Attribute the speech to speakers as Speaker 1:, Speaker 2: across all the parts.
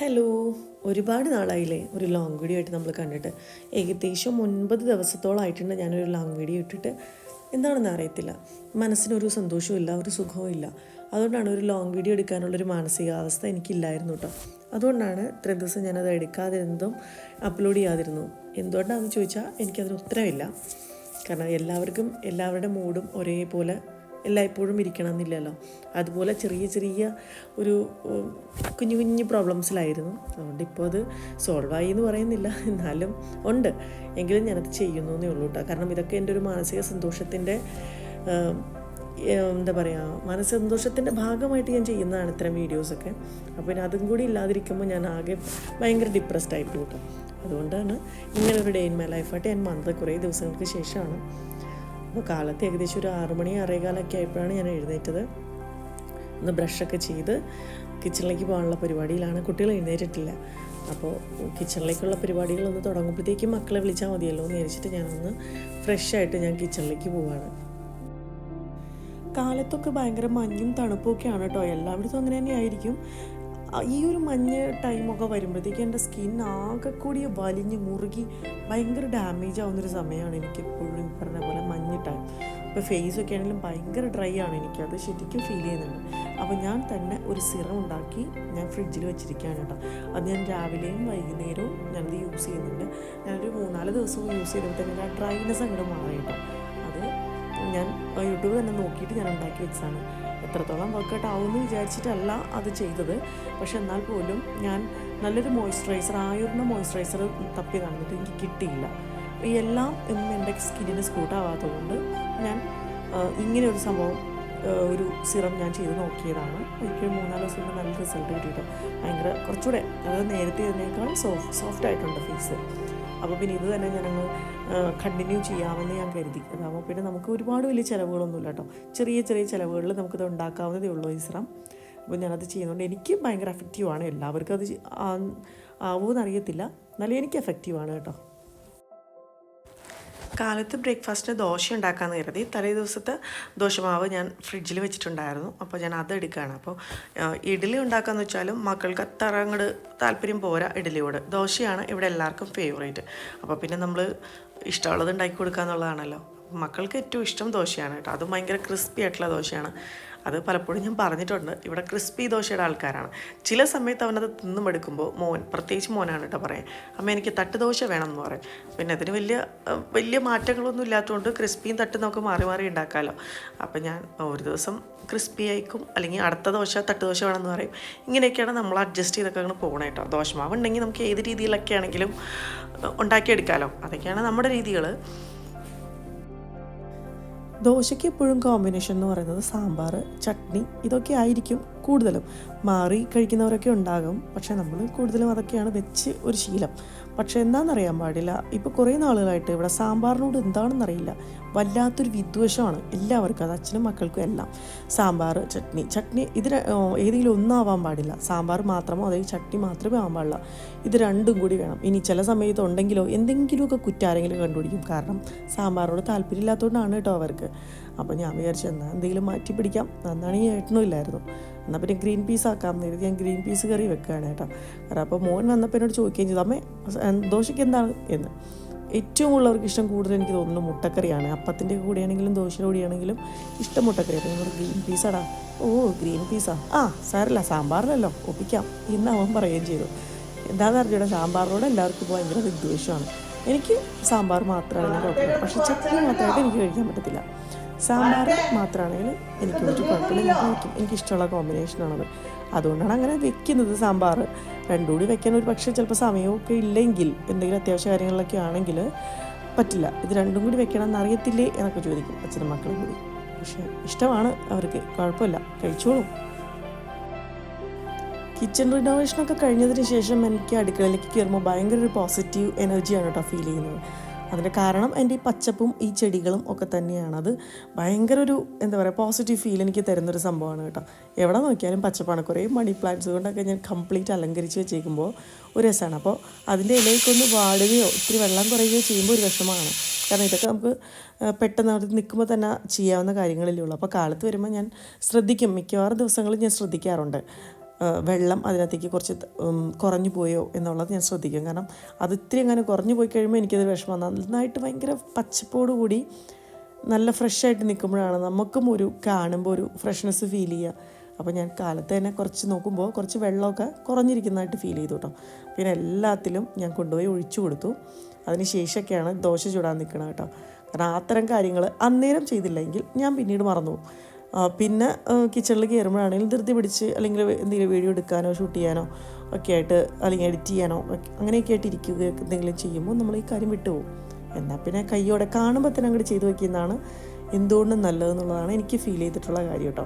Speaker 1: Hello. ഒരുപാട് നാളായില്ലേ ഒരു long video ആയിട്ട് നമ്മൾ കണ്ടിട്ട്. ഏകദേശം ഒൻപത് ദിവസത്തോളമായിട്ടുണ്ട് ഞാനൊരു ലോങ് വീഡിയോ ഇട്ടിട്ട്. എന്താണെന്ന് അറിയത്തില്ല. മനസ്സിനൊരു സന്തോഷവും ഇല്ല ഒരു സുഖവും ഇല്ല അതുകൊണ്ടാണ് ഒരു ലോങ് വീഡിയോ എടുക്കാനുള്ളൊരു മാനസികാവസ്ഥ എനിക്കില്ലായിരുന്നു കേട്ടോ അതുകൊണ്ടാണ് ഇത്രയും ദിവസം ഞാനത് എടുക്കാതിരുന്നതും അപ്ലോഡ് ചെയ്യാതിരുന്നു എന്തുകൊണ്ടാണെന്ന് ചോദിച്ചാൽ എനിക്കതിന് ഉത്തരവില്ല. കാരണം എല്ലാവർക്കും എല്ലാവരുടെ മൂഡും ഒരേപോലെ എല്ലായ്പ്പോഴും ഇരിക്കണം എന്നില്ലല്ലോ അതുപോലെ ചെറിയ ചെറിയ ഒരു കുഞ്ഞു കുഞ്ഞു പ്രോബ്ലംസിലായിരുന്നു അതുകൊണ്ട് ഇപ്പോൾ അത് സോൾവ് ആയി എന്ന് പറയുന്നില്ല. എന്നാലും ഉണ്ട്. എങ്കിലും ഞാനത് ചെയ്യുന്നു എന്നേ ഉള്ളൂ കേട്ടോ കാരണം ഇതൊക്കെ എന്റെ ഒരു മാനസിക സന്തോഷത്തിന്റെ എന്താ പറയുക മാനസിക സന്തോഷത്തിന്റെ ഭാഗമായിട്ട് ഞാൻ ചെയ്യുന്നതാണ് ഇത്തരം വീഡിയോസൊക്കെ അപ്പോൾ പിന്നെ അതും കൂടി ഇല്ലാതിരിക്കുമ്പോൾ ഞാൻ ആകെ ഭയങ്കര ഡിപ്രസ്ഡ് ആയി പോകും അതുകൊണ്ടാണ് ഇങ്ങനൊരു ഡേ ഇൻ മൈ ലൈഫായിട്ട് ഞാൻ വന്നത്. കുറേ ദിവസങ്ങൾക്ക് ശേഷമാണ്. അപ്പോൾ കാലത്ത് ഏകദേശം ഒരു ആറു മണി ആറേകാലൊക്കെ ആയപ്പോഴാണ് ഞാൻ എഴുന്നേറ്റത്. ഒന്ന് ബ്രഷൊക്കെ ചെയ്ത് കിച്ചണിലേക്ക് പോകാനുള്ള പരിപാടിയിലാണ്. കുട്ടികൾ എഴുന്നേറ്റിട്ടില്ല. അപ്പോൾ കിച്ചണിലേക്കുള്ള പരിപാടികളൊന്ന് തുടങ്ങുമ്പോഴത്തേക്കും മക്കളെ വിളിച്ചാൽ മതിയല്ലോ എന്ന് വിചാരിച്ചിട്ട് ഞാനൊന്ന് ഫ്രഷായിട്ട് ഞാൻ കിച്ചണിലേക്ക് പോവാണ്. കാലത്തൊക്കെ ഭയങ്കര മഞ്ഞും തണുപ്പൊക്കെയാണ് കേട്ടോ. എല്ലായിടത്തും അങ്ങനെ തന്നെ ആയിരിക്കും ഈ ഒരു മഞ്ഞ ടൈമൊക്കെ വരുമ്പോഴത്തേക്കും എന്റെ സ്കിൻ ആകെ കൂടി വലിഞ്ഞ് മുറുകി ഭയങ്കര ഡാമേജ് ആവുന്നൊരു സമയമാണ് എനിക്ക് എപ്പോഴും പറഞ്ഞ പോലെ മഞ്ഞ ടൈം ഇപ്പോൾ ഫേസൊക്കെ ആണെങ്കിലും ഭയങ്കര ഡ്രൈ ആണ് എനിക്ക്. അത് ശരിക്കും ഫീൽ ചെയ്യുന്നുണ്ട്. അപ്പോൾ ഞാൻ തന്നെ ഒരു സിറം ഉണ്ടാക്കി ഞാൻ ഫ്രിഡ്ജിൽ വെച്ചിരിക്കുകയാണ് കേട്ടോ. അത് ഞാൻ രാവിലെയും വൈകുന്നേരവും ഞാനത് യൂസ് ചെയ്യുന്നുണ്ട്. ഞാനൊരു മൂന്നാൽ ദിവസവും യൂസ് ചെയ്തപ്പോൾ ആ ഡ്രൈനെസ് അങ്ങോട്ട് മാറി കേട്ടോ. അത് ഞാൻ യൂട്യൂബ് തന്നെ നോക്കിയിട്ട് ഞാൻ ഉണ്ടാക്കി വെച്ചതാണ്. എത്രത്തോളം വർക്കൗട്ട് ആവുമെന്ന് വിചാരിച്ചിട്ടല്ല അത് ചെയ്തത്. പക്ഷെ എന്നാൽ പോലും ഞാൻ നല്ലൊരു മോയ്സ്ചറൈസർ ആയുർന്ന മോയ്സ്ചറൈസർ തപ്പി നടന്നിട്ട് എനിക്ക് കിട്ടിയില്ല. എല്ലാം ഇന്നും എന്റെ സ്കിന്നിന് സ്കൂട്ടാവാത്തതുകൊണ്ട് ഞാൻ ഇങ്ങനെ ഒരു സംഭവം ഒരു സിറം ഞാൻ ചെയ്ത് നോക്കിയതാണ്. എനിക്ക് മൂന്നാൽ ദിവസം കൊണ്ട് നല്ല റിസൾട്ട് കിട്ടിയിട്ടുണ്ട് ഭയങ്കര കുറച്ചുകൂടെ അതായത് നേരത്തെ ഇതിനേക്കാൾ സോഫ്റ്റ് സോഫ്റ്റ് ആയിട്ടുണ്ട് ഫേസ് അപ്പോൾ പിന്നെ ഇത് തന്നെ ഞാനങ്ങ് കണ്ടിന്യൂ ചെയ്യാമെന്ന് ഞാൻ കരുതി. അതാകുമ്പോൾ പിന്നെ നമുക്ക് ഒരുപാട് വലിയ ചിലവുകളൊന്നുമില്ല കേട്ടോ. ചെറിയ ചെറിയ ചിലവുകളിൽ നമുക്കിത് ഉണ്ടാക്കാവുന്നതേ ഉള്ളൂ ഈ ശ്രം അപ്പോൾ ഞാനത് ചെയ്യുന്നതുകൊണ്ട് എനിക്ക് ഭയങ്കര എഫക്റ്റീവാണ് എല്ലാവർക്കും അത് ആവുമെന്ന് അറിയത്തില്ല എന്നാലും എനിക്ക് എഫക്റ്റീവാണ് കേട്ടോ. കാലത്ത് ബ്രേക്ക്ഫാസ്റ്റിന് ദോശ ഉണ്ടാക്കാമെന്ന് കരുതി. തലേ ദിവസത്തെ ദോശമാവ് ഞാൻ ഫ്രിഡ്ജിൽ വെച്ചിട്ടുണ്ടായിരുന്നു. അപ്പോൾ ഞാൻ അത് എടുക്കുകയാണ്. അപ്പോൾ ഇഡ്ഡലി ഉണ്ടാക്കാമെന്ന് വെച്ചാലും മക്കൾക്ക് അത്ര അങ്ങോട്ട് താല്പര്യം പോരാ ഇഡ്ഡലിയോട്. ദോശയാണ് ഇവിടെ എല്ലാവർക്കും ഫേവറേറ്റ് അപ്പോൾ പിന്നെ നമ്മൾ ഇഷ്ടമുള്ളത് ഉണ്ടാക്കി കൊടുക്കുക എന്നുള്ളതാണല്ലോ മക്കൾക്ക് ഏറ്റവും ഇഷ്ടം ദോശയാണ് കേട്ടോ. അതും ഭയങ്കര ക്രിസ്പി ആയിട്ടുള്ള ദോശയാണ്. അത് പലപ്പോഴും ഞാൻ പറഞ്ഞിട്ടുണ്ട്. ഇവിടെ ക്രിസ്പി ദോശയുടെ ആൾക്കാരാണ്. ചില സമയത്ത് അവനത് തിന്നും എടുക്കുമ്പോൾ മോൻ പ്രത്യേകിച്ച് മോനാണ് കേട്ടോ പറയാം. അമ്മ എനിക്ക് തട്ട് ദോശ വേണം എന്ന് പറയും. പിന്നെ അതിന് വലിയ വലിയ മാറ്റങ്ങളൊന്നും ഇല്ലാത്തതുകൊണ്ട് ക്രിസ്പിയും തട്ടും നമുക്ക് മാറി മാറി ഉണ്ടാക്കാമല്ലോ അപ്പം ഞാൻ ഒരു ദിവസം ക്രിസ്പി ആയിക്കും അല്ലെങ്കിൽ അടുത്ത ദോശ തട്ട് ദോശ വേണമെന്ന് പറയും. ഇങ്ങനെയൊക്കെയാണ് നമ്മൾ അഡ്ജസ്റ്റ് ചെയ്തൊക്കെ അങ്ങ് പോകണം കേട്ടോ. ദോശമാവ് ഉണ്ടെങ്കിൽ നമുക്ക് ഏത് രീതിയിലൊക്കെ ആണെങ്കിലും ഉണ്ടാക്കിയെടുക്കാമല്ലോ അതൊക്കെയാണ് നമ്മുടെ രീതികൾ ദോശയ്ക്ക് എപ്പോഴും കോമ്പിനേഷൻ എന്ന് പറയുന്നത് സാമ്പാർ ചട്നി ഇതൊക്കെ ആയിരിക്കും കൂടുതലും. മാറി കഴിക്കുന്നവരൊക്കെ ഉണ്ടാകും പക്ഷേ നമ്മൾ കൂടുതലും അതൊക്കെയാണ് വെച്ച് ഒരു ശീലം. പക്ഷേ എന്താണെന്നറിയാൻ പാടില്ല. ഇപ്പോൾ കുറേ നാളുകളായിട്ട് ഇവിടെ സാമ്പാറിനോട് എന്താണെന്നറിയില്ല. വല്ലാത്തൊരു വിദ്വേഷമാണ്. എല്ലാവർക്കും അത് അച്ഛനും മക്കൾക്കും എല്ലാം. സാമ്പാർ ചട്നി. ചട്നി ഇത് ഏതെങ്കിലും ഒന്നാവാൻ പാടില്ല. സാമ്പാർ മാത്രമോ അതായത് ചട്നി മാത്രമേ ആവാൻ പാടില്ല. ഇത് രണ്ടും കൂടി വേണം. ഇനി ചില സമയത്ത് ഉണ്ടെങ്കിലോ എന്തെങ്കിലുമൊക്കെ കുറ്റാരെങ്കിലും കണ്ടുപിടിക്കും. കാരണം സാമ്പാറിനോട് താല്പര്യമില്ലാത്തതുകൊണ്ടാണ് കേട്ടോ അവർക്ക്. അപ്പോൾ ഞാൻ വിചാരിച്ചു എന്നാൽ എന്തെങ്കിലും മാറ്റി പിടിക്കാം. ഈ ഏട്ടനും ഇല്ലായിരുന്നു. എന്നാൽ പിന്നെ ഗ്രീൻ പീസ് ആക്കാമെന്ന് കരുതി ഞാൻ ഗ്രീൻ പീസ് കറി വെക്കുകയാണ് കേട്ടോ. കാരണം അപ്പോൾ മോൻ വന്നപ്പോൾ എന്നോട് ചോദിക്കുകയും ചെയ്തു അമ്മേ ദോശയ്ക്ക് എന്താണ്? എന്ന്. ഏറ്റവും ഉള്ളവർക്ക് ഇഷ്ടം കൂടുതൽ എനിക്ക് തോന്നുന്നു മുട്ടക്കറിയാണ്. അപ്പത്തിന്റെ കൂടെയാണെങ്കിലും ദോശയുടെ കൂടെയാണെങ്കിലും ഇഷ്ടം മുട്ടക്കറി അപ്പോൾ നിങ്ങൾ ഗ്രീൻ പീസാടാ ഓ ഗ്രീൻ പീസാ. ആ സാരല്ല സാമ്പാറിലല്ലോ ഒപ്പിക്കാം. എന്ന് അവൻ പറയുകയും ചെയ്തു. എന്താണെന്ന് അറിഞ്ഞൂടെ സാമ്പാറിനോട് എല്ലാവർക്കും ഭയങ്കര വിദ്വേഷമാണ്. എനിക്ക് സാമ്പാർ മാത്രമാണ് കുഴപ്പമില്ല പക്ഷേ ചട്നി മാത്രമായിട്ട് എനിക്ക് കഴിക്കാൻ പറ്റത്തില്ല. സാമ്പാർ മാത്രമാണെങ്കിൽ എനിക്ക് ഒരു കുഴപ്പമില്ല ഞാൻ വയ്ക്കും എനിക്കിഷ്ടമുള്ള കോമ്പിനേഷനാണത് അതുകൊണ്ടാണ് അങ്ങനെ വെക്കുന്നത് സാമ്പാർ രണ്ടും കൂടി വെക്കാൻ ഒരു പക്ഷേ ചിലപ്പോൾ സമയമൊക്കെ ഇല്ലെങ്കിൽ എന്തെങ്കിലും അത്യാവശ്യ കാര്യങ്ങളിലൊക്കെ ആണെങ്കിൽ പറ്റില്ല. ഇത് രണ്ടും കൂടി വെക്കണം എന്നറിയത്തില്ലേ എന്നൊക്കെ ചോദിക്കും അച്ഛനും മക്കളും കൂടി. പക്ഷേ ഇഷ്ടമാണ് അവർക്ക്. കുഴപ്പമില്ല. കഴിച്ചോളും. കിച്ചൺ റിനോവേഷനൊക്കെ കഴിഞ്ഞതിന് ശേഷം എനിക്ക് അടുക്കളയിലേക്ക് കയറുമ്പോൾ ഭയങ്കര ഒരു പോസിറ്റീവ് എനർജിയാണ് കേട്ടോ ഫീൽ ചെയ്യുന്നത്. അതിന്റെ കാരണം എന്റെ ഈ പച്ചപ്പും ഈ ചെടികളും ഒക്കെ തന്നെയാണ്. അത് ഭയങ്കര ഒരു എന്താ പറയുക പോസിറ്റീവ് ഫീൽ എനിക്ക് തരുന്നൊരു സംഭവമാണ് കേട്ടോ. എവിടെ നോക്കിയാലും പച്ചപ്പാണ്. കുറേ മണി പ്ലാന്റ്സ് കൊണ്ടൊക്കെ ഞാൻ കംപ്ലീറ്റ് അലങ്കരിച്ച് വെച്ചേക്കുമ്പോൾ ഒരു രസമാണ് അപ്പോൾ അതിന്റെ ഇലയ്ക്കൊന്ന് വാടുകയോ ഇത്തിരി വെള്ളം കുറയുകയോ ചെയ്യുമ്പോൾ ഒരു വിഷമമാണ്. കാരണം ഇതൊക്കെ നമുക്ക് പെട്ടെന്ന് അവിടെ നിൽക്കുമ്പോൾ തന്നെ ചെയ്യാവുന്ന കാര്യങ്ങളിലേ ഉള്ളൂ. അപ്പോൾ കാലത്ത് വരുമ്പോൾ ഞാൻ ശ്രദ്ധിക്കും. മിക്കവാറും ദിവസങ്ങളിൽ ഞാൻ ശ്രദ്ധിക്കാറുണ്ട്. വെള്ളം അതിനകത്തേക്ക് കുറച്ച് കുറഞ്ഞു പോയോ എന്നുള്ളത് ഞാൻ ശ്രദ്ധിക്കും. കാരണം അത് ഇത്തിരി അങ്ങനെ കുറഞ്ഞു പോയി കഴിയുമ്പോൾ എനിക്കത് വിഷമം നന്നായിട്ട് ഭയങ്കര പച്ചപ്പോട് കൂടി നല്ല ഫ്രഷായിട്ട് നിൽക്കുമ്പോഴാണ് നമുക്കും ഒരു കാണുമ്പോൾ ഒരു ഫ്രഷ്നെസ് ഫീൽ ചെയ്യുക അപ്പോൾ ഞാൻ കാലത്ത് തന്നെ കുറച്ച് നോക്കുമ്പോൾ കുറച്ച് വെള്ളമൊക്കെ കുറഞ്ഞിരിക്കുന്നതായിട്ട് ഫീൽ ചെയ്തു കേട്ടോ പിന്നെ എല്ലാത്തിലും ഞാൻ കൊണ്ടുപോയി ഒഴിച്ചു കൊടുത്തു. അതിന് ശേഷമൊക്കെയാണ് ദോശ ചൂടാൻ നിൽക്കുന്നത് കേട്ടോ കാരണം അത്തരം കാര്യങ്ങൾ അന്നേരം ചെയ്തില്ലെങ്കിൽ ഞാൻ പിന്നീട് മറന്നു പോകും. പിന്നെ കിച്ചണിൽ കയറുമ്പോഴാണെങ്കിലും ധൃതി പിടിച്ച് അല്ലെങ്കിൽ എന്തെങ്കിലും വീഡിയോ എടുക്കാനോ ഷൂട്ട് ചെയ്യാനോ ഒക്കെ ആയിട്ട് അല്ലെങ്കിൽ എഡിറ്റ് ചെയ്യാനോ അങ്ങനെയൊക്കെ ആയിട്ട് ഇരിക്കുക എന്തെങ്കിലും ചെയ്യുമ്പോൾ നമ്മൾ ഈ കാര്യം വിട്ടുപോകും എന്നാൽ പിന്നെ കൈയോടെ കാണുമ്പോൾ തന്നെ അങ്ങോട്ട് ചെയ്തു വയ്ക്കുന്നതാണ് എന്തുകൊണ്ടും നല്ലതെന്നുള്ളതാണ് എനിക്ക് ഫീൽ ചെയ്തിട്ടുള്ള കാര്യം കേട്ടോ.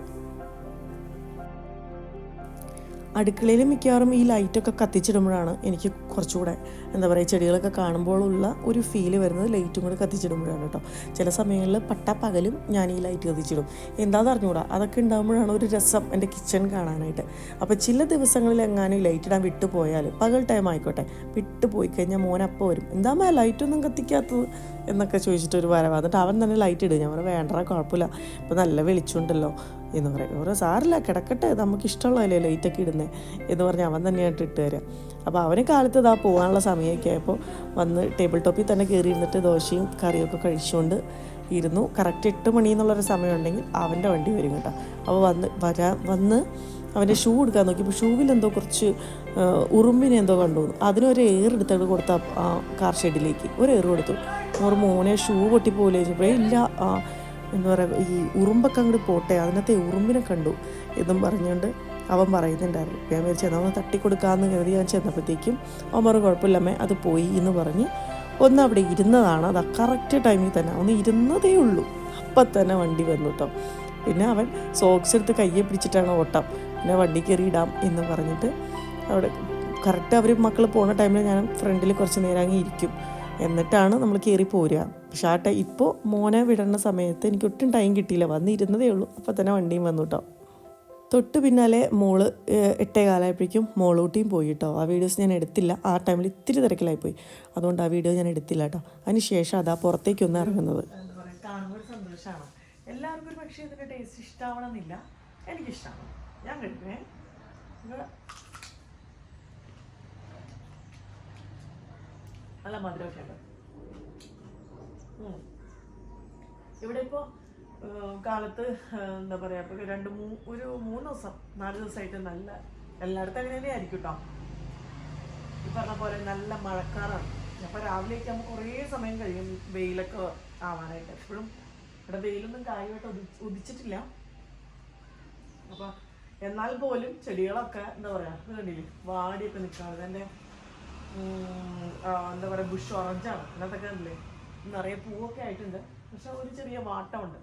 Speaker 1: അടുക്കളയിൽ മിക്കവാറും ഈ ലൈറ്റൊക്കെ കത്തിച്ചിടുമ്പോഴാണ് എനിക്ക് കുറച്ചുകൂടെ എന്താ പറയുക ചെടികളൊക്കെ കാണുമ്പോഴുള്ള ഒരു ഫീൽ വരുന്നത് ലൈറ്റും കൂടെ കത്തിച്ചിടുമ്പോഴാണ് കേട്ടോ. ചില സമയങ്ങളിൽ പട്ട പകലും ഞാൻ ഈ ലൈറ്റ് കത്തിച്ചിടും. എന്താണെന്ന് അറിഞ്ഞുകൂടാ അതൊക്കെ ഉണ്ടാകുമ്പോഴാണ് ഒരു രസം എന്റെ കിച്ചൺ കാണാനായിട്ട്. അപ്പോൾ ചില ദിവസങ്ങളിൽ എങ്ങാനും ലൈറ്റ് ഇടാൻ വിട്ടു പോയാൽ പകൽ ടൈം ആയിക്കോട്ടെ വിട്ടു പോയി കഴിഞ്ഞാൽ അപ്പോൾ വരും. എന്താ ലൈറ്റൊന്നും കത്തിക്കാത്തത്? എന്നൊക്കെ ചോദിച്ചിട്ട് ഒരു വരവാ. എന്നിട്ട് അവൻ തന്നെ ലൈറ്റ് ഇടും. ഞാൻ പറയാം വേണ്ട കുഴപ്പമില്ല. ഇപ്പം നല്ല വെളിച്ചുണ്ടല്ലോ എന്ന് പറയും. ഓരോ സാറില്ല കിടക്കട്ടെ. നമുക്ക് ഇഷ്ടമുള്ളതല്ലേ ലൈറ്റൊക്കെ ഇടുന്നേ? എന്ന് പറഞ്ഞ് അവൻ തന്നെയായിട്ട് ഇട്ട് തരാം. അപ്പോൾ അവന് കാലത്ത് ഇതാ പോകാനുള്ള സമയമൊക്കെ ആയപ്പോൾ വന്ന് ടേബിൾ ടോപ്പിൽ തന്നെ കയറി ഇരുന്നിട്ട് ദോശയും കറിയൊക്കെ കഴിച്ചുകൊണ്ട് ഇരുന്നു. കറക്റ്റ് എട്ട് മണി എന്നുള്ളൊരു സമയമുണ്ടെങ്കിൽ അവന്റെ വണ്ടി വരും കേട്ടോ. അപ്പോൾ വന്ന് വരാ വന്ന് അവന്റെ ഷൂ എടുക്കാൻ നോക്കിയപ്പോൾ ഷൂവിൽ എന്തോ കുറച്ച് ഉറുമ്പിനെ എന്തോ കണ്ടു. അതിനൊരു എടുത്തിട്ട് കൊടുത്ത കാർ ഷെഡിലേക്ക്. ഒരു എയർ കൊടുത്തു. ഒരു മോനെ ഷൂ പൊട്ടിപ്പോലെ ചോദിച്ചപ്പോഴേ ഇല്ല എന്താ പറയുക ഈ ഉറുമ്പൊക്കെ അങ്ങോട്ട് പോട്ടെ. അതിനകത്തെ ഉറുമ്പിനെ കണ്ടു എന്നും പറഞ്ഞുകൊണ്ട് അവൻ പറയുന്നുണ്ടായിരുന്നു ഞാൻ വിചാരിച്ചു എന്നാൽ ഒന്ന് തട്ടിക്കൊടുക്കാമെന്ന് കരുതി ഞാൻ ചെന്നപ്പോഴത്തേക്കും പറഞ്ഞു കുഴപ്പമില്ലമ്മേ അത് പോയി എന്ന് പറഞ്ഞ് ഒന്ന് അവിടെ ഇരുന്നതാണ്. അത് കറക്റ്റ് ടൈമിൽ തന്നെ. ഒന്ന് ഇരുന്നതേ ഉള്ളൂ. അപ്പം തന്നെ വണ്ടി വന്നു കേട്ടോ. പിന്നെ അവൻ സോക്സ് എടുത്ത് കയ്യെ പിടിച്ചിട്ടാണ് ഓട്ടം. പിന്നെ വണ്ടി കയറി ഇടാം എന്ന് പറഞ്ഞിട്ട് അവിടെ കറക്റ്റ് അവർ മക്കൾ പോണ ടൈമിൽ ഞാൻ ഫ്രണ്ടിൽ കുറച്ച് നേരം അങ്ങ് ഇരിക്കും. എന്നിട്ടാണ് നമ്മൾ കയറി പോരുക. പക്ഷേ ആ ടൈം ഇപ്പോൾ മോനെ വിടേണ്ട സമയത്ത് എനിക്ക് ഒട്ടും ടൈം കിട്ടിയില്ല. വന്നിരുന്നതേ ഉള്ളൂ. അപ്പോൾ തന്നെ വണ്ടിയും വന്നു കേട്ടോ. തൊട്ട് പിന്നാലെ മോൾ എട്ടേ കാലമായപ്പോഴേക്കും മോളൂട്ടിയും പോയി കേട്ടോ ആ വീഡിയോസ് ഞാൻ എടുത്തില്ല. ആ ടൈമിൽ ഇത്തിരി തിരക്കിലായി പോയി. അതുകൊണ്ട് ആ വീഡിയോ ഞാൻ എടുത്തില്ല കേട്ടോ അതിന് ശേഷം അതാ പുറത്തേക്കൊന്ന് ഇറങ്ങുന്നത്. കാണുമ്പോൾ സന്തോഷമാണ് എല്ലാവർക്കും ഒരു പക്ഷേ ഇതിന്റെ ടേസ്റ്റ് ഇഷ്ടമാവണമെന്നില്ല എനിക്കിഷ്ടമാണ് ഞാൻ കഴിക്കുമേ ഇത് നല്ല മധുരമൊക്കെ ഉണ്ട്. ഇവിടെ ഇപ്പോൾ കാലത്ത് എന്താ പറയാ ഇപ്പൊ രണ്ട് മൂ ഒരു മൂന്ന് ദിവസം നാല് ദിവസമായിട്ട് നല്ല എല്ലായിടത്തും അങ്ങനെ തന്നെ ആയിരിക്കും കേട്ടോ ഈ പറഞ്ഞ പോലെ നല്ല മഴക്കാറാണ്. അപ്പോൾ രാവിലെയൊക്കെ നമുക്ക് കുറേ സമയം കഴിയും വെയിലൊക്കെ ആവാനായിട്ട്. എപ്പോഴും ഇവിടെ വെയിലൊന്നും കാര്യമായിട്ട് ഉദി ഉദിച്ചിട്ടില്ല. അപ്പോൾ എന്നാൽ പോലും ചെടികളൊക്കെ എന്താ പറയുക കണ്ടില്ലേ വാടിയൊക്കെ ഉം, ആ, എന്താ പറയുക ബുഷ് ഓറഞ്ചാണ് അതിനകത്തൊക്കെ കണ്ടില്ലേ നിറയെ പൂവൊക്കെ ആയിട്ടുണ്ട്. പക്ഷെ ഒരു ചെറിയ വാട്ടമുണ്ട്.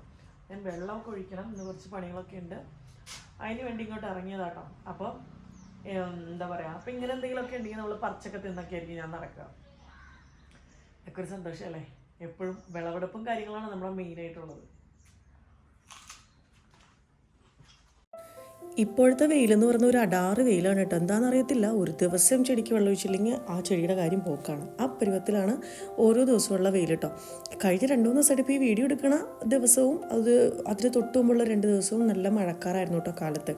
Speaker 1: ഞാൻ വെള്ളമൊക്കെ ഒഴിക്കണം. ഇന്ന് കുറച്ച് പണികളൊക്കെ ഉണ്ട്. അതിന് വേണ്ടി ഇങ്ങോട്ട് ഇറങ്ങിയതാട്ടോ. അപ്പം എന്താ പറയുക അപ്പം ഇങ്ങനെ എന്തെങ്കിലുമൊക്കെ ഉണ്ടെങ്കിൽ നമ്മൾ പറിച്ചൊക്കെ തിന്നൊക്കെ ആയിരിക്കും ഞാൻ നടക്കുക. ഒക്കെ ഒരു സന്തോഷമല്ലേ? എപ്പോഴും വിളവെടുപ്പും കാര്യങ്ങളാണ് നമ്മുടെ മെയിനായിട്ടുള്ളത് ഇപ്പോഴത്തെ വെയിലെന്ന് പറഞ്ഞ ഒരു അടാറ് വെയിലാണ് കേട്ടോ. എന്താണെന്ന് അറിയത്തില്ല ഒരു ദിവസം ചെടിക്ക് വെള്ളം ഒഴിച്ചില്ലെങ്കിൽ ആ ചെടിയുടെ കാര്യം പോക്കാണ്. ആ പരുവത്തിലാണ് ഓരോ ദിവസമുള്ള വെയിൽ കേട്ടോ. കഴിഞ്ഞ രണ്ട് മൂന്ന് ദിവസമായിട്ട് ഈ വീഡിയോ എടുക്കണ ദിവസവും അത് അതിന് തൊട്ട് മുമ്പുള്ള രണ്ട് ദിവസവും നല്ല മഴക്കാറായിരുന്നു കേട്ടോ കാലത്ത്.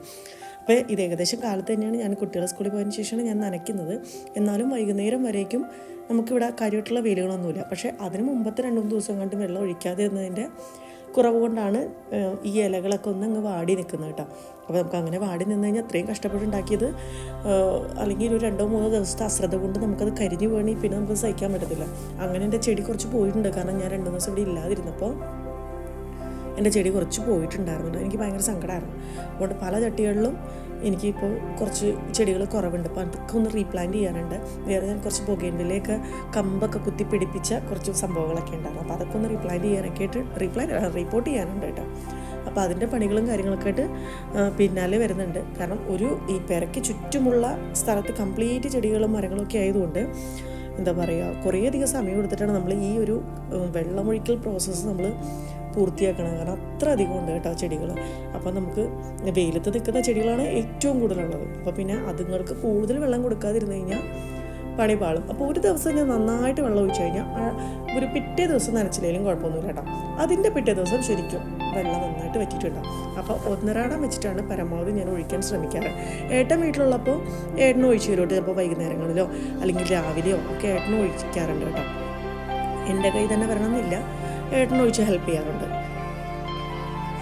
Speaker 1: അപ്പോൾ ഇത് ഏകദേശം കാലത്ത് തന്നെയാണ് ഞാൻ കുട്ടികളെ സ്കൂളിൽ പോയതിന് ശേഷമാണ് ഞാൻ നനയ്ക്കുന്നത്. എന്നാലും വൈകുന്നേരം വരേക്കും നമുക്കിവിടെ കാര്യമായിട്ടുള്ള വെയിലുകളൊന്നുമില്ല. പക്ഷേ അതിന് മുമ്പത്തെ രണ്ട് മൂന്ന് ദിവസം കണ്ട് വെള്ളം ഒഴിക്കാതെ ഇരുന്നതിന്റെ കുറവ് കൊണ്ടാണ് ഈ ഇലകളൊക്കെ ഒന്ന് അങ്ങ് വാടി നിൽക്കുന്നത് കേട്ടോ. അപ്പോൾ നമുക്ക് അങ്ങനെ വാടി നിന്ന് കഴിഞ്ഞാൽ അത്രയും കഷ്ടപ്പെട്ടുണ്ടാക്കിയത് അല്ലെങ്കിൽ ഒരു രണ്ടോ മൂന്നോ ദിവസത്തെ അശ്രദ്ധ കൊണ്ട് നമുക്കത് കരിഞ്ഞു പോകണമെങ്കിൽ പിന്നെ നമുക്ക് സഹിക്കാൻ പറ്റത്തില്ല. അങ്ങനെ എന്റെ ചെടി കുറച്ച് പോയിട്ടുണ്ട്. കാരണം ഞാൻ രണ്ട് ദിവസം ഇവിടെ ഇല്ലാതിരുന്നപ്പോൾ എന്റെ ചെടി കുറച്ച് പോയിട്ടുണ്ടായിരുന്നു. എനിക്ക് ഭയങ്കര സങ്കടമായിരുന്നു. അതുകൊണ്ട് പല ചട്ടികളിലും എനിക്കിപ്പോൾ കുറച്ച് ചെടികൾ കുറവുണ്ട്. അപ്പോൾ അതൊക്കെ ഒന്ന് റീപ്ലാന്റ് ചെയ്യാനുണ്ട്. വേറെ ഞാൻ കുറച്ച് ബൊഗേൻവിലയൊക്കെ കമ്പൊക്കെ കുത്തി പിടിപ്പിച്ച കുറച്ച് സംഭവങ്ങളൊക്കെ ഉണ്ടായിരുന്നു. അപ്പോൾ അതൊക്കെ ഒന്ന് റീപ്ലാന്റ് ചെയ്യാനൊക്കെ ആയിട്ട് റീപ്ലാന്റ് റിപ്പോർട്ട് ചെയ്യാനുണ്ട് കേട്ടോ. അപ്പോൾ അതിന്റെ പണികളും കാര്യങ്ങളൊക്കെ ആയിട്ട് പിന്നാലെ വരുന്നുണ്ട്. കാരണം ഒരു ഈ പെരയ്ക്ക് ചുറ്റുമുള്ള സ്ഥലത്ത് കംപ്ലീറ്റ് ചെടികളും മരങ്ങളും ഒക്കെ ആയതുകൊണ്ട് എന്താ പറയുക കുറേ അധികം സമയം എടുത്തിട്ടാണ് നമ്മൾ ഈ ഒരു വെള്ളമൊഴിക്കൽ പ്രോസസ്സ് നമ്മൾ പൂർത്തിയാക്കണം. കാരണം അത്ര അധികം ഉണ്ട് കേട്ടോ ചെടികൾ. അപ്പോൾ നമുക്ക് വെയിലത്ത് നിൽക്കുന്ന ചെടികളാണ് ഏറ്റവും കൂടുതലുള്ളത്. അപ്പോൾ പിന്നെ അതുങ്ങൾക്ക് കൂടുതൽ വെള്ളം കൊടുക്കാതിരുന്നു കഴിഞ്ഞാൽ പണി പാളും. അപ്പോൾ ഒരു ദിവസം ഞാൻ നന്നായിട്ട് വെള്ളം ഒഴിച്ചു കഴിഞ്ഞാൽ ഒരു പിറ്റേ ദിവസം നനച്ചില്ലെങ്കിലും കുഴപ്പമൊന്നുമില്ല കേട്ടോ. അതിന്റെ പിറ്റേ ദിവസം ശരിക്കും വെള്ളം നന്നായിട്ട് വറ്റിയിട്ടുണ്ടാവും അപ്പോൾ ഒന്നരാടം വെച്ചിട്ടാണ് പരമാവധി ഞാൻ ഒഴിക്കാൻ ശ്രമിക്കാറ്. ഏട്ടൻ വീട്ടിലുള്ളപ്പോൾ ഏട്ടനും ഒഴിച്ചു തരും ചിലപ്പോൾ വൈകുന്നേരങ്ങളിലോ അല്ലെങ്കിൽ രാവിലെയോ ഒക്കെ ഏട്ടനും ഒഴിക്കാറുണ്ട് കേട്ടോ. എന്റെ കൈ തന്നെ വരണമെന്നില്ല. ഏട്ടൻ ഒഴിച്ച് ഹെൽപ്പ് ചെയ്യാറുണ്ട്.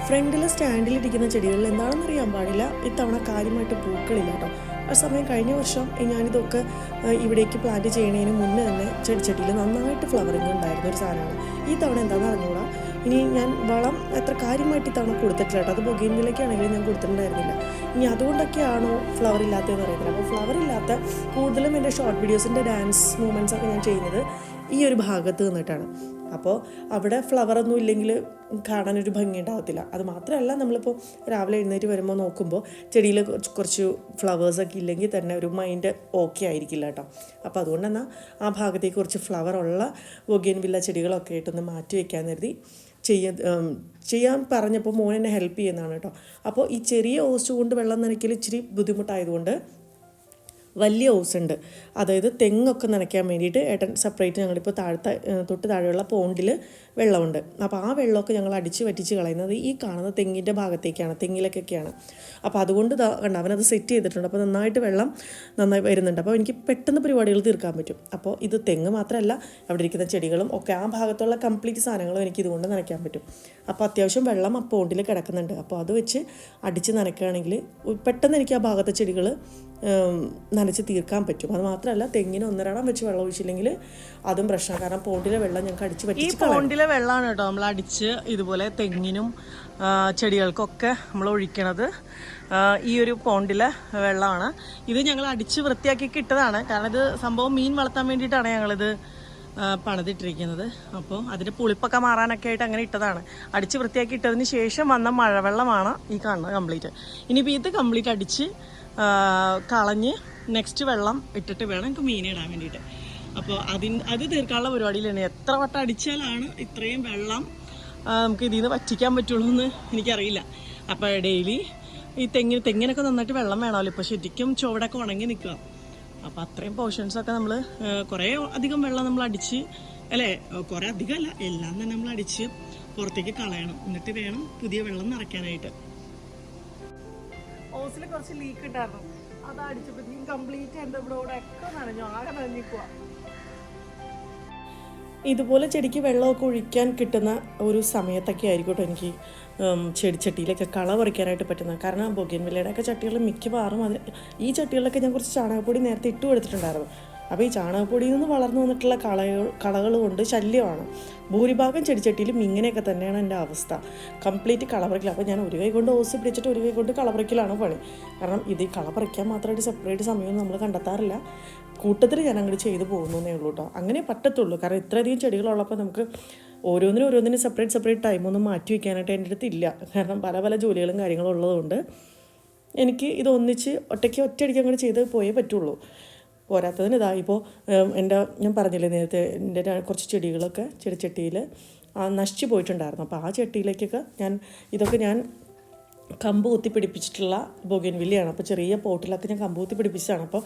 Speaker 1: ഫ്രണ്ടിലെ സ്റ്റാൻഡിലിരിക്കുന്ന ചെടികളിൽ എന്താണെന്ന് അറിയാൻ പാടില്ല. ഇത്തവണ കാര്യമായിട്ട് പൂക്കളില്ല കേട്ടോ. ആ സമയം കഴിഞ്ഞ വർഷം ഞാനിതൊക്കെ ഇവിടേക്ക് പ്ലാന്റ് ചെയ്യുന്നതിന് മുന്നേ തന്നെ ചെടിച്ചട്ടിയിൽ നന്നായിട്ട് ഫ്ലവറിങ് ഉണ്ടായിരുന്ന ഒരു സാധനമാണ്. ഈ തവണ എന്താണെന്ന് അറിഞ്ഞൂടാ ഇനി ഞാൻ വളം എത്ര കാര്യമായിട്ട് ഇത്തവണ കൊടുത്തിട്ടില്ല കേട്ടോ. അത് ബൊഗീൻവിലേക്കാണെങ്കിലും ഞാൻ കൊടുത്തിട്ടുണ്ടായിരുന്നില്ല. ഇനി അതുകൊണ്ടൊക്കെയാണോ ഫ്ലവർ ഇല്ലാത്തതെന്ന് അറിയത്തില്ല. അപ്പോൾ ഫ്ലവർ ഇല്ലാത്ത കൂടുതലും എന്റെ ഷോർട്ട് വീഡിയോസിന്റെ ഡാൻസ് മൂവ്മെന്റ്സ് ഒക്കെ ഞാൻ ചെയ്യുന്നത് ഈ ഒരു ഭാഗത്ത് നിന്നിട്ടാണ്. അപ്പോൾ അവിടെ ഫ്ലവറൊന്നും ഇല്ലെങ്കിൽ കാണാനൊരു ഭംഗി ഉണ്ടാകത്തില്ല അത് മാത്രമല്ല നമ്മളിപ്പോൾ രാവിലെ എഴുന്നേറ്റ് വരുമ്പോൾ നോക്കുമ്പോൾ ചെടിയിൽ കുറച്ച് കുറച്ച് ഫ്ലവേഴ്സൊക്കെ ഇല്ലെങ്കിൽ തന്നെ ഒരു മൈൻഡ് ഓക്കെ ആയിരിക്കില്ല കേട്ടോ. അപ്പോൾ അതുകൊണ്ട് എന്നാൽ ആ ഭാഗത്തേക്ക് കുറച്ച് ഫ്ലവർ ഉള്ള ബൊഗേൻ വില്ല ചെടികളൊക്കെ ആയിട്ടൊന്ന് മാറ്റി വയ്ക്കാൻ കരുതി ചെയ്യ ചെയ്യാൻ പറഞ്ഞപ്പോൾ മോൻ എന്നെ ഹെൽപ്പ് ചെയ്യുന്നതാണ് കേട്ടോ. അപ്പോൾ ഈ ചെറിയ ഓസ് കൊണ്ട് വെള്ളം നനയ്ക്കൽ ഇച്ചിരി ബുദ്ധിമുട്ടായതുകൊണ്ട് വലിയ ഓസുണ്ട് അതായത് തെങ്ങൊക്കെ നനയ്ക്കാൻ വേണ്ടിയിട്ട് ഏട്ടൻ സെപ്പറേറ്റ് ഞങ്ങളിപ്പോൾ താഴത്തെ തൊട്ട് താഴെയുള്ള പോണ്ടിൽ വെള്ളമുണ്ട്. അപ്പോൾ ആ വെള്ളമൊക്കെ ഞങ്ങൾ അടിച്ച് വറ്റിച്ച് കളയുന്നത് ഈ കാണുന്ന തെങ്ങിന്റെ ഭാഗത്തേക്കാണ് തെങ്ങിലേക്കൊക്കെയാണ്. അപ്പോൾ അതുകൊണ്ട് കണ്ട അവനത് സെറ്റ് ചെയ്തിട്ടുണ്ട്. അപ്പോൾ നന്നായിട്ട് വെള്ളം നന്നായി വരുന്നുണ്ട്. അപ്പോൾ എനിക്ക് പെട്ടെന്ന് പരിപാടികൾ തീർക്കാൻ പറ്റും. അപ്പോൾ ഇത് തെങ്ങ് മാത്രമല്ല അവിടെ ഇരിക്കുന്ന ചെടികളും ഒക്കെ ആ ഭാഗത്തുള്ള കംപ്ലീറ്റ് സാധനങ്ങളും എനിക്ക് ഇതുകൊണ്ട് നനയ്ക്കാൻ പറ്റും. അപ്പോൾ അത്യാവശ്യം വെള്ളം ആ പോണ്ടിൽ കിടക്കുന്നുണ്ട്. അപ്പോൾ അത് വെച്ച് അടിച്ച് നനയ്ക്കുകയാണെങ്കിൽ പെട്ടെന്ന് എനിക്ക് ആ ഭാഗത്തെ ചെടികൾ നനച്ച് തീർക്കാൻ പറ്റും. അത് മാത്രമല്ല തെങ്ങിന് ഒന്നരാടം വെച്ച് വെള്ളം ഒഴിച്ചില്ലെങ്കിൽ അതും പ്രശ്നമാണ്. കാരണം പോണ്ടിലെ വെള്ളം ഞങ്ങൾക്ക് അടിച്ച്
Speaker 2: ഈ പോണ്ടിലെ വെള്ളമാണ് കേട്ടോ നമ്മൾ അടിച്ച് ഇതുപോലെ തെങ്ങിനും ചെടികൾക്കൊക്കെ നമ്മൾ ഒഴിക്കണത്. ഈ ഒരു പോണ്ടിലെ വെള്ളമാണ്. ഇത് ഞങ്ങൾ അടിച്ച് വൃത്തിയാക്കി കിട്ടതാണ് കാരണം ഇത് സംഭവം മീൻ വളർത്താൻ വേണ്ടിയിട്ടാണ് ഞങ്ങളിത് പണിതിട്ടിരിക്കുന്നത്. അപ്പോൾ അതിന്റെ പുളിപ്പൊക്കെ മാറാനൊക്കെ ആയിട്ട് അങ്ങനെ ഇട്ടതാണ്. അടിച്ച് വൃത്തിയാക്കി ഇട്ടതിന് ശേഷം വന്ന മഴവെള്ളമാണ് ഈ കാണുന്നത് കംപ്ലീറ്റ്. ഇനിയിപ്പോൾ ഇത് കംപ്ലീറ്റ് അടിച്ച് കളഞ്ഞ് നെക്സ്റ്റ് വെള്ളം ഇട്ടിട്ട് വേണം നമുക്ക് മീനിടാൻ വേണ്ടിയിട്ട്. അപ്പോൾ അതിൻ അത് തീർക്കാനുള്ള പരിപാടിയിലാണ്. എത്ര വട്ടം അടിച്ചാലാണ് ഇത്രയും വെള്ളം നമുക്ക് ഇതിൽ നിന്ന് വറ്റിക്കാൻ പറ്റുള്ളൂ എന്ന് എനിക്കറിയില്ല. അപ്പോൾ ഡെയിലി ഈ തെങ്ങിന് തെങ്ങിനൊക്കെ നന്നായിട്ട് വെള്ളം വേണമല്ലോ. ഇപ്പോൾ ശരിക്കും ചുവടൊക്കെ ഉണങ്ങി നിൽക്കുക. അപ്പോൾ അത്രയും പോർഷൻസൊക്കെ നമ്മൾ കുറേ അധികം വെള്ളം നമ്മൾ അടിച്ച് അല്ലേ? കുറേ അധികം അല്ല എല്ലാം തന്നെ നമ്മൾ അടിച്ച് പുറത്തേക്ക് കളയണം. എന്നിട്ട് വേണം പുതിയ വെള്ളം നിറയ്ക്കാനായിട്ട്. ഓസിൽ കുറച്ച് ലീക്ക് ഉണ്ടായിരുന്നു അത് അടിച്ചപ്പോഴത്തേക്കും കംപ്ലീറ്റ് എന്റെ ഇവിടെ ഒക്കെ നനഞ്ഞു. ആകെ നനഞ്ഞിക്കുക
Speaker 1: ഇതുപോലെ ചെടിക്ക് വെള്ളമൊക്കെ ഒഴിക്കാൻ കിട്ടുന്ന ഒരു സമയത്തൊക്കെ ആയിരിക്കും എനിക്ക് ചെടിച്ചട്ടിയിലൊക്കെ കള പറിക്കാനായിട്ട് പറ്റുന്നത്. കാരണം ബൊഗിയൻ വില്ലയുടെയൊക്കെ ചട്ടികൾ മിക്കവാറും അത് ഈ ചട്ടികളിലൊക്കെ ഞാൻ കുറച്ച് ചാണകപ്പൊടി നേരത്തെ ഇട്ട് കൊടുത്തിട്ടുണ്ടായിരുന്നു അപ്പോൾ ഈ ചാണകപ്പൊടിയിൽ നിന്ന് വളർന്നു വന്നിട്ടുള്ള കളകൾ കളകൾ കൊണ്ട് ശല്യമാണ്. ഭൂരിഭാഗം ചെടിച്ചട്ടിയിലും ഇങ്ങനെയൊക്കെ തന്നെയാണ് എന്റെ അവസ്ഥ. കംപ്ലീറ്റ് കളപറിക്കൽ. അപ്പോൾ ഞാൻ ഒരു കൈ കൊണ്ട് ഓസ് പിടിച്ചിട്ട് ഒരു കൈ കൊണ്ട് കളപറിക്കലാണ് പണി. കാരണം ഇത് ഈ കള മാത്രമായിട്ട് സെപ്പറേറ്റ് സമയം നമ്മൾ കണ്ടെത്താറില്ല. കൂട്ടത്തിൽ ഞാൻ അങ്ങോട്ട് ചെയ്തു പോകുന്നേ ഉള്ളൂ കേട്ടോ അങ്ങനെ പറ്റത്തുള്ളൂ. കാരണം ഇത്രയധികം ചെടികളുള്ളപ്പോൾ നമുക്ക് ഓരോന്നിനും ഓരോന്നിനും സെപ്പറേറ്റ് സെപ്പറേറ്റ് ടൈമൊന്നും മാറ്റി വയ്ക്കാനായിട്ട് എന്റെ അടുത്ത് ഇല്ല. കാരണം പല പല ജോലികളും കാര്യങ്ങളും ഉള്ളതുകൊണ്ട് എനിക്ക് ഇത് ഒന്നിച്ച് ഒറ്റയ്ക്ക് ഒറ്റയടിക്ക് അങ്ങോട്ട് ചെയ്ത് പോയേ പറ്റുള്ളൂ. പോരാത്തതിന് ഇതാ ഇപ്പോൾ എന്റെ ഞാൻ പറഞ്ഞില്ലേ നേരത്തെ എന്റെ കുറച്ച് ചെടികളൊക്കെ ചെടിച്ചട്ടിയിൽ നശിച്ചു പോയിട്ടുണ്ടായിരുന്നു. അപ്പോൾ ആ ചട്ടിയിലേക്കൊക്കെ ഞാൻ ഇതൊക്കെ ഞാൻ കമ്പ് കുത്തി പിടിപ്പിച്ചിട്ടുള്ള ബൊഗൻവില്ലയാണ് അപ്പോൾ ചെറിയ പോട്ടിലൊക്കെ ഞാൻ കമ്പ് കുത്തി പിടിപ്പിച്ചതാണ്. അപ്പോൾ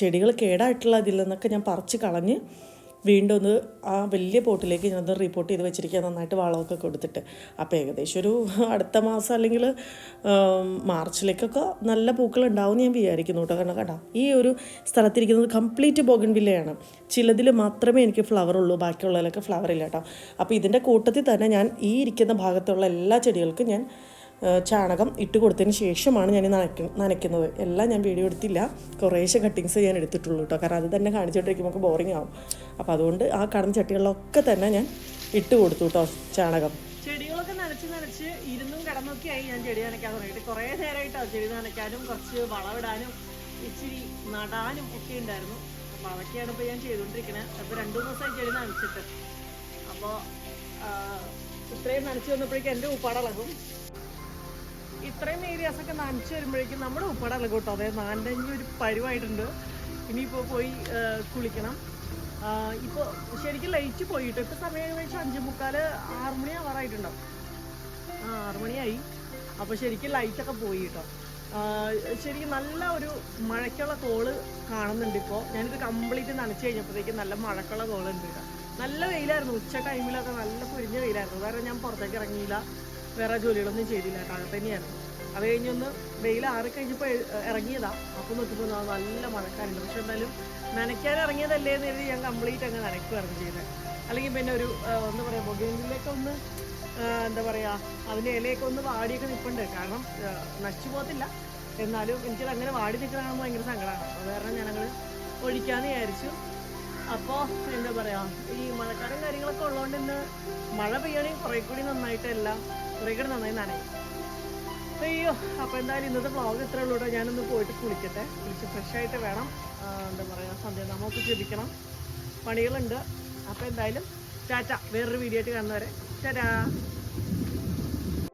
Speaker 1: ചെടികൾ കേടായിട്ടുള്ള ഇതിൽ നിന്നൊക്കെ ഞാൻ പറിച്ച് കളഞ്ഞ് വീണ്ടും ഒന്ന് ആ വലിയ പോട്ടിലേക്ക് ഞാനത് റിപ്പോർട്ട് ചെയ്ത് വെച്ചിരിക്കുക നന്നായിട്ട് വളമൊക്കെ കൊടുത്തിട്ട്. അപ്പോൾ ഏകദേശം ഒരു അടുത്ത മാസം അല്ലെങ്കിൽ മാർച്ചിലേക്കൊക്കെ നല്ല പൂക്കൾ ഉണ്ടാവും ഞാൻ വിചാരിക്കുന്നു കേട്ടോ. കാരണം കേട്ടോ ഈ ഒരു സ്ഥലത്തിരിക്കുന്നത് കംപ്ലീറ്റ് ബോഗൻവില്ലയാണ് ചിലതിൽ മാത്രമേ എനിക്ക് ഫ്ലവർ ഉള്ളൂ. ബാക്കിയുള്ളതിലൊക്കെ ഫ്ലവർ ഇല്ല കേട്ടോ. അപ്പോൾ ഇതിന്റെ കൂട്ടത്തിൽ തന്നെ ഞാൻ ഈ ഇരിക്കുന്ന ഭാഗത്തുള്ള എല്ലാ ചെടികൾക്കും ഞാൻ ചാണകം ഇട്ട് കൊടുത്തതിന് ശേഷമാണ് ഞാൻ നനയ്ക്ക നനയ്ക്കുന്നത്. എല്ലാം ഞാൻ വീഡിയോ എടുത്തില്ല. കുറേശ്ശെ കട്ടിങ്സ് ഞാൻ എടുത്തിട്ടുള്ളൂ കേട്ടോ കാരണം അത് തന്നെ കാണിച്ചുകൊണ്ടിരിക്കുമ്പോൾ നമുക്ക് ബോറിംഗ് ആവും. അപ്പോൾ അതുകൊണ്ട് ആ കടന്ന ചട്ടികളിലൊക്കെ തന്നെ ഞാൻ ഇട്ട് കൊടുത്തു കേട്ടോ ചാണകം.
Speaker 2: ചെടികളൊക്കെ നനച്ച് നനച്ച് ഇരുന്നും കിടന്നൊക്കെ ആയി ഞാൻ ചെടി നനയ്ക്കാൻ തുടങ്ങിയിട്ട്. കുറേ നേരമായിട്ടാണ് ചെടി നനയ്ക്കാനും കുറച്ച് വളമിടാനും ഇച്ചിരി നടാനും ഒക്കെ ഉണ്ടായിരുന്നു. അപ്പോൾ അതൊക്കെയാണ് ഇപ്പോൾ ഞാൻ ചെയ്തുകൊണ്ടിരിക്കുന്നത് അപ്പോൾ രണ്ടു ദിവസമായി ചെടി നനച്ചിട്ട്. അപ്പോൾ ഇത്രയും നനച്ച് വന്നപ്പോഴേക്കും എന്റെ ഉപ്പാടളകും ഇത്രയും ഏരിയാസ് ഒക്കെ നനച്ച് വരുമ്പോഴേക്കും നമ്മുടെ ഉപ്പടല്ല കേട്ടോ അതായത് നാലഞ്ച് ഒരു പരുവായിട്ടുണ്ട്. ഇനിയിപ്പോൾ പോയി കുളിക്കണം. ഇപ്പോൾ ശരിക്കും ലൈറ്റ് പോയിട്ട്? ഇപ്പോൾ സമയം ഏകദേശം അഞ്ച് മുക്കാൽ ആറ് മണി ആവാറായിട്ടുണ്ടാവും. ആ ആറ് മണിയായി. അപ്പോൾ ശരിക്കും ലൈറ്റൊക്കെ പോയി കേട്ടോ ശരിക്കും നല്ല ഒരു മഴയ്ക്കുള്ള കോൾ കാണുന്നുണ്ട് ഇപ്പോൾ ഞാനിത് കംപ്ലീറ്റ് നനച്ച് കഴിഞ്ഞപ്പോഴത്തേക്കും നല്ല മഴക്കുള്ള കോളുണ്ട് കേട്ടോ നല്ല വെയിലായിരുന്നു. ഉച്ച ടൈമിലൊക്കെ നല്ല പൊരിഞ്ഞ വെയിലായിരുന്നു. വേറെ ഞാൻ പുറത്തേക്ക് ഇറങ്ങിയില്ല. വേറെ ജോലികളൊന്നും ചെയ്തില്ല. താഴെ തന്നെയായിരുന്നു അത് കഴിഞ്ഞൊന്ന് വെയിൽ ആറി കഴിഞ്ഞപ്പോൾ ഇറങ്ങിയതാ. അപ്പോൾ നോക്കിയപ്പോൾ നല്ല മഴക്കാരുണ്ട് പക്ഷെ എന്തായാലും നനയ്ക്കാൻ ഇറങ്ങിയതല്ലേ എന്ന് കരുതി ഞാൻ കംപ്ലീറ്റ് അങ്ങ് നനയ്ക്കുമായിരുന്നു ചെയ്തത് അല്ലെങ്കിൽ പിന്നെ ഒരു എന്താ പറയുക ബൊഗേനിലേക്ക് ഒന്ന് എന്താ പറയുക അതിന്റെ ഇലയൊക്കെ ഒന്ന് വാടിയൊക്കെ നിൽപ്പുണ്ട് കാരണം നശിച്ചു പോകത്തില്ല. എന്നാലും എനിക്കത് അങ്ങനെ വാടി നിൽക്കണമെന്ന് ഭയങ്കര സങ്കടമാണ്. അത് കാരണം ഞാനങ്ങൾ ഒഴിക്കാമെന്ന് വിചാരിച്ചു. അപ്പോൾ എന്താ പറയുക ഈ മഴക്കാലം കാര്യങ്ങളൊക്കെ ഉള്ളതുകൊണ്ട് ഇന്ന് മഴ പെയ്യണമെങ്കിൽ കുറേ കൂടി നന്നായിട്ട് എല്ലാം കുറേ കൂടി നന്നായി നനയും അയ്യോ അപ്പോൾ എന്തായാലും ഇന്നത്തെ വ്ളോഗ് ഇത്രേ ഉള്ളൂ കേട്ടോ. ഞാനൊന്ന് പോയിട്ട് കുളിക്കട്ടെ. കുളിച്ച് ഫ്രഷ് ആയിട്ട് വേണം. എന്താ എന്താ പറയുക നമുക്ക് ജപിക്കണം പണികളുണ്ട്. അപ്പോൾ എന്തായാലും ചാറ്റ വേറൊരു വീഡിയോ ആയിട്ട് കാണുന്നവരെ. ടാറ്റാ.